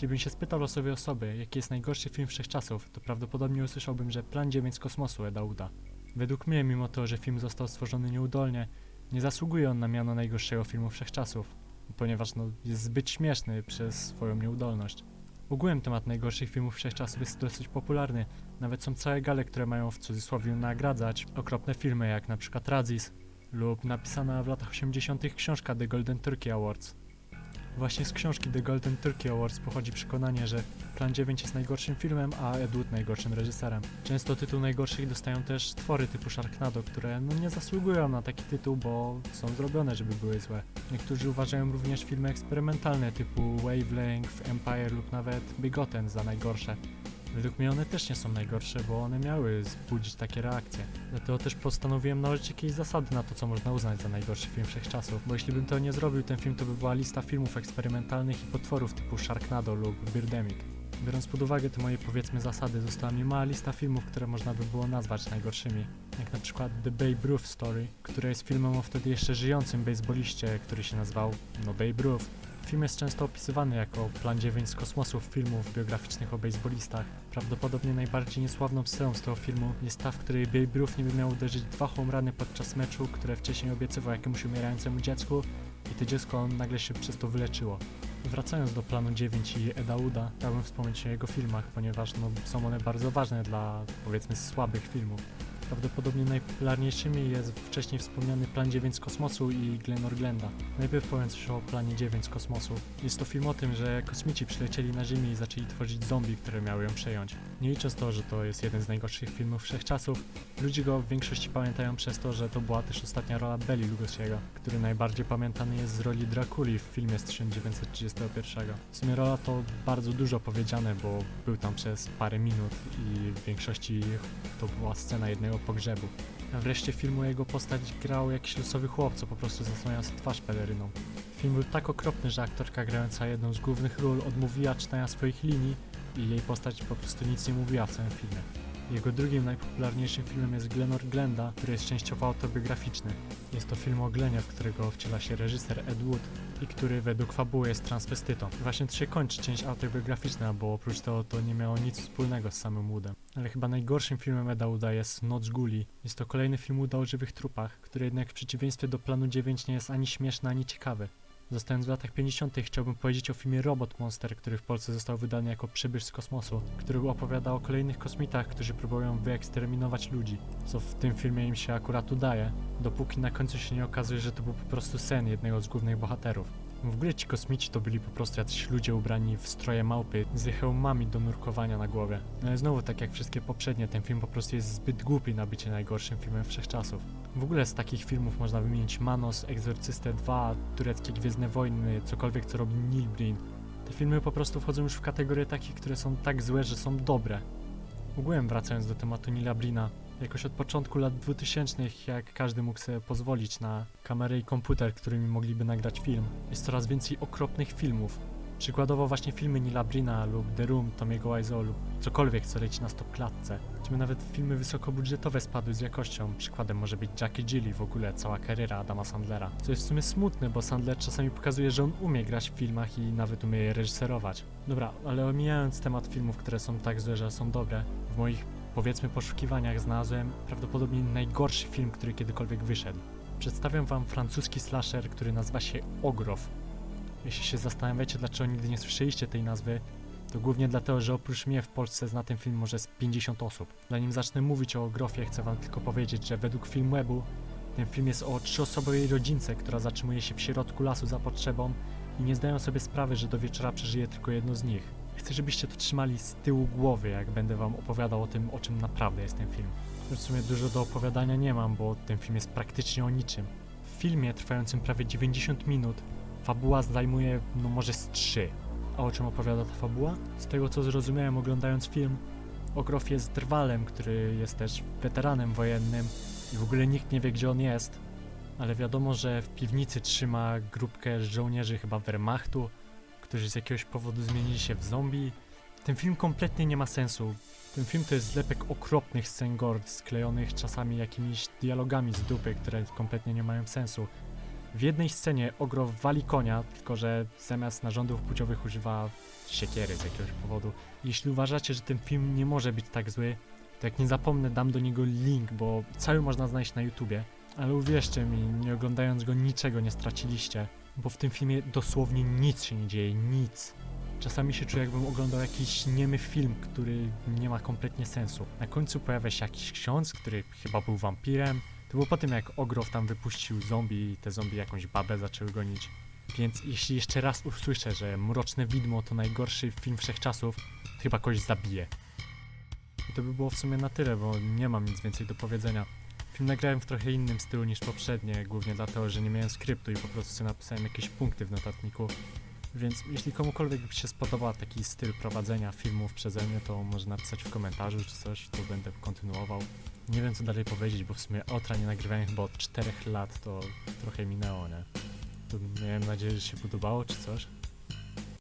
Jeśli bym się spytał losowej osoby, jaki jest najgorszy film wszechczasów, to prawdopodobnie usłyszałbym, że Plan 9 z kosmosu Eda Uda. Według mnie, mimo to, że film został stworzony nieudolnie, nie zasługuje on na miano najgorszego filmu wszechczasów, ponieważ no, jest zbyt śmieszny przez swoją nieudolność. Ogółem temat najgorszych filmów wszechczasów jest dosyć popularny. Nawet są całe gale, które mają w cudzysłowie nagradzać okropne filmy, jak na przykład Razzies lub napisana w latach 80. książka The Golden Turkey Awards. Właśnie z książki The Golden Turkey Awards pochodzi przekonanie, że Plan 9 jest najgorszym filmem, a Ed Wood najgorszym reżyserem. Często tytuł najgorszych dostają też twory typu Sharknado, które no nie zasługują na taki tytuł, bo są zrobione, żeby były złe. Niektórzy uważają również filmy eksperymentalne typu Wavelength, Empire lub nawet Bigotten za najgorsze. Według mnie one też nie są najgorsze, bo one miały wzbudzić takie reakcje. Dlatego też postanowiłem nałożyć jakieś zasady na to, co można uznać za najgorszy film wszechczasów. Bo jeśli bym to nie zrobił, ten film to by była lista filmów eksperymentalnych i potworów typu Sharknado lub Birdemic. Biorąc pod uwagę te moje powiedzmy zasady, została mi mała lista filmów, które można by było nazwać najgorszymi. Jak na przykład The Babe Ruth Story, które jest filmem o wtedy jeszcze żyjącym baseballiście, który się nazywał no Babe Ruth. Film jest często opisywany jako plan 9 z kosmosów filmów biograficznych o baseballistach. Prawdopodobnie najbardziej niesławną sceną z tego filmu jest ta, w której Babe Ruth niby miał uderzyć dwa home podczas meczu, które wcześniej obiecywał jakiemuś umierającemu dziecku i to dziecko nagle się przez to wyleczyło. Wracając do planu 9 i Eda Uda, chciałbym wspomnieć o jego filmach, ponieważ no, są one bardzo ważne dla powiedzmy słabych filmów. Prawdopodobnie najpopularniejszymi jest wcześniej wspomniany Plan 9 z kosmosu i Glenor Glenda. Najpierw powiem coś o Planie 9 z kosmosu. Jest to film o tym, że kosmici przylecieli na Ziemię i zaczęli tworzyć zombie, które miały ją przejąć. Nie licząc to, że to jest jeden z najgorszych filmów wszechczasów, ludzie go w większości pamiętają przez to, że to była też ostatnia rola Belli Lugosiego, który najbardziej pamiętany jest z roli Drakuli w filmie z 1931. W sumie rola to bardzo dużo powiedziane, bo był tam przez parę minut i w większości to była scena jednego pogrzebu. A wreszcie filmu jego postać grał jakiś losowy chłop, co po prostu zasłaniał sobie twarz peleryną. Film był tak okropny, że aktorka grająca jedną z głównych ról odmówiła czytania swoich linii i jej postać po prostu nic nie mówiła w całym filmie. Jego drugim najpopularniejszym filmem jest Glenor Glenda, który jest częściowo autobiograficzny. Jest to film o Glenie, w którego wciela się reżyser Ed Wood i który według fabuły jest transwestytą. Właśnie tu się kończy część autobiograficzna, bo oprócz tego to nie miało nic wspólnego z samym Woodem. Ale chyba najgorszym filmem Eda Wooda jest Noc Guli. Jest to kolejny film Wooda o żywych trupach, który jednak w przeciwieństwie do Planu 9 nie jest ani śmieszny, ani ciekawy. Zostając w latach 50. chciałbym powiedzieć o filmie Robot Monster, który w Polsce został wydany jako przybysz z kosmosu, który opowiada o kolejnych kosmitach, którzy próbują wyeksterminować ludzi, co w tym filmie im się akurat udaje, dopóki na końcu się nie okazuje, że to był po prostu sen jednego z głównych bohaterów. W ogóle ci kosmici to byli po prostu jacyś ludzie ubrani w stroje małpy z hełmami do nurkowania na głowie. No znowu, tak jak wszystkie poprzednie, ten film po prostu jest zbyt głupi na bycie najgorszym filmem wszechczasów. W ogóle z takich filmów można wymienić Manos, Egzorcystę 2, Tureckie Gwiezdne Wojny, cokolwiek co robi Neil Breen. Te filmy po prostu wchodzą już w kategorie takich, które są tak złe, że są dobre. Ogółem wracając do tematu Nila Brina, jakoś od początku lat 2000, jak każdy mógł sobie pozwolić na kamerę i komputer, którymi mogliby nagrać film, jest coraz więcej okropnych filmów. Przykładowo właśnie filmy Nila Brina lub The Room Tomiego Wiseau cokolwiek, co leci na stop klatce. Choćby nawet filmy wysokobudżetowe spadły z jakością. Przykładem może być Jackie Gilly, w ogóle cała kariera Adama Sandlera. Co jest w sumie smutne, bo Sandler czasami pokazuje, że on umie grać w filmach i nawet umie je reżyserować. Dobra, ale omijając temat filmów, które są tak złe, że są dobre, w moich powiedzmy poszukiwaniach znalazłem prawdopodobnie najgorszy film, który kiedykolwiek wyszedł. Przedstawiam wam francuski slasher, który nazywa się Ogrow. Jeśli się zastanawiacie, dlaczego nigdy nie słyszeliście tej nazwy, to głównie dlatego, że oprócz mnie w Polsce zna ten film może z 50 osób. Zanim zacznę mówić o Ogrofie, chcę wam tylko powiedzieć, że według Filmwebu ten film jest o trzyosobowej rodzince, która zatrzymuje się w środku lasu za potrzebą i nie zdają sobie sprawy, że do wieczora przeżyje tylko jedno z nich. Chcę, żebyście to trzymali z tyłu głowy, jak będę wam opowiadał o tym, o czym naprawdę jest ten film. W sumie dużo do opowiadania nie mam, bo ten film jest praktycznie o niczym. W filmie trwającym prawie 90 minut fabuła zajmuje no może z 3. A o czym opowiada ta fabuła? Z tego co zrozumiałem oglądając film, Ogrof jest drwalem, który jest też weteranem wojennym i w ogóle nikt nie wie gdzie on jest. Ale wiadomo, że w piwnicy trzyma grupkę żołnierzy chyba Wehrmachtu, którzy z jakiegoś powodu zmienili się w zombie. Ten film kompletnie nie ma sensu. Ten film to jest zlepek okropnych scen gore, sklejonych czasami jakimiś dialogami z dupy, które kompletnie nie mają sensu. W jednej scenie Ogro wali konia, tylko że zamiast narządów płciowych używa siekiery z jakiegoś powodu. Jeśli uważacie, że ten film nie może być tak zły, to jak nie zapomnę dam do niego link, bo cały można znaleźć na YouTubie. Ale uwierzcie mi, nie oglądając go niczego nie straciliście, bo w tym filmie dosłownie nic się nie dzieje, nic. Czasami się czuję, jakbym oglądał jakiś niemy film, który nie ma kompletnie sensu. Na końcu pojawia się jakiś ksiądz, który chyba był wampirem. To było po tym, jak Ogrow tam wypuścił zombie i te zombie jakąś babę zaczęły gonić. Więc jeśli jeszcze raz usłyszę, że Mroczne Widmo to najgorszy film wszechczasów, to chyba kogoś zabiję. I to by było w sumie na tyle, bo nie mam nic więcej do powiedzenia. Film nagrałem w trochę innym stylu niż poprzednie, głównie dlatego, że nie miałem skryptu i po prostu sobie napisałem jakieś punkty w notatniku. Więc jeśli komukolwiek się spodoba taki styl prowadzenia filmów przeze mnie, to może napisać w komentarzu czy coś, to będę kontynuował. Nie wiem co dalej powiedzieć, bo w sumie Otra nie nagrywałem chyba od 4 lat, to trochę minęło, nie? To miałem nadzieję, że się podobało czy coś.